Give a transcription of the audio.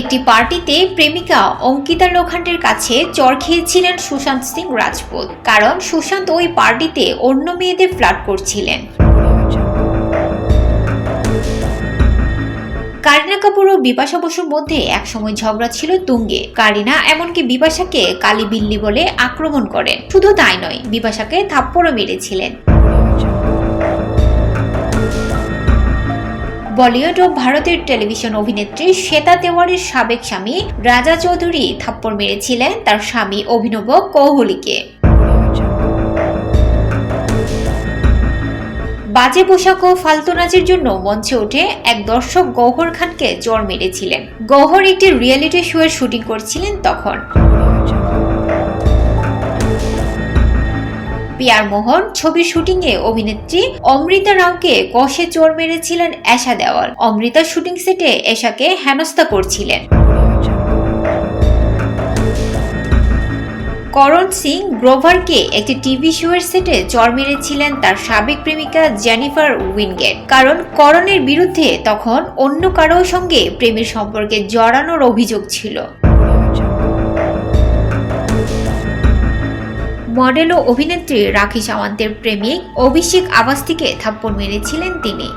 একটি পার্টিতে প্রেমিকা অঙ্কিতা লোখান্ডের কাছে চর খেয়েছিলেন সুশান্ত সিং রাজপুত। কারণ সুশান্ত ওই পার্টিতে অন্য মেয়েদের ফ্লার্ট করছিলেন। কারিনা কাপুর ও বিপাশা বসুর মধ্যে একসময় ঝগড়া ছিল তুঙ্গে। কারিনা এমনকি বিপাশাকে কালী বিল্লি বলে আক্রমণ করেন। শুধু তাই নয়, বিপাশাকে থাপ্পড়ও মেরেছিলেন। বলিউড ও ভারতের টেলিভিশন অভিনেত্রী শ্বেতা তেওয়ারির সাবেক স্বামী রাজা চৌধুরী থাপ্পড় মেরেছিলেন তার স্বামী অভিনব কৌহলিকে। বাজে পোশাক ও ফালতু নাচের জন্য মঞ্চে উঠে এক দর্শক গৌহর খানকে জ্বর মেরেছিলেন। গৌহর একটি রিয়েলিটি শো এর শুটিং করছিলেন তখন। পিয়ার মোহন ছবির শুটিংয়ে অভিনেত্রী অমৃতা রাওকে কষে চোর মেরেছিলেন এশা দেওয়াল। অমৃতা শুটিং সেটে এশাকে হেনস্থা করছিলেন। করণ সিং গ্রোভারকে একটি টিভি শো এর সেটে চর মেরেছিলেন তার সাবেক প্রেমিকা জেনিফার উইনগেট। কারণ করণের বিরুদ্ধে তখন অন্য কারও সঙ্গে প্রেমের সম্পর্কে জড়ানোর অভিযোগ ছিল। মডেল ও অভিনেত্রী রাখি সাওয়ান্তের প্রেমিক অভিষেক আবাস্তিকে থাপ্পড় মেরেছিলেন তিনি।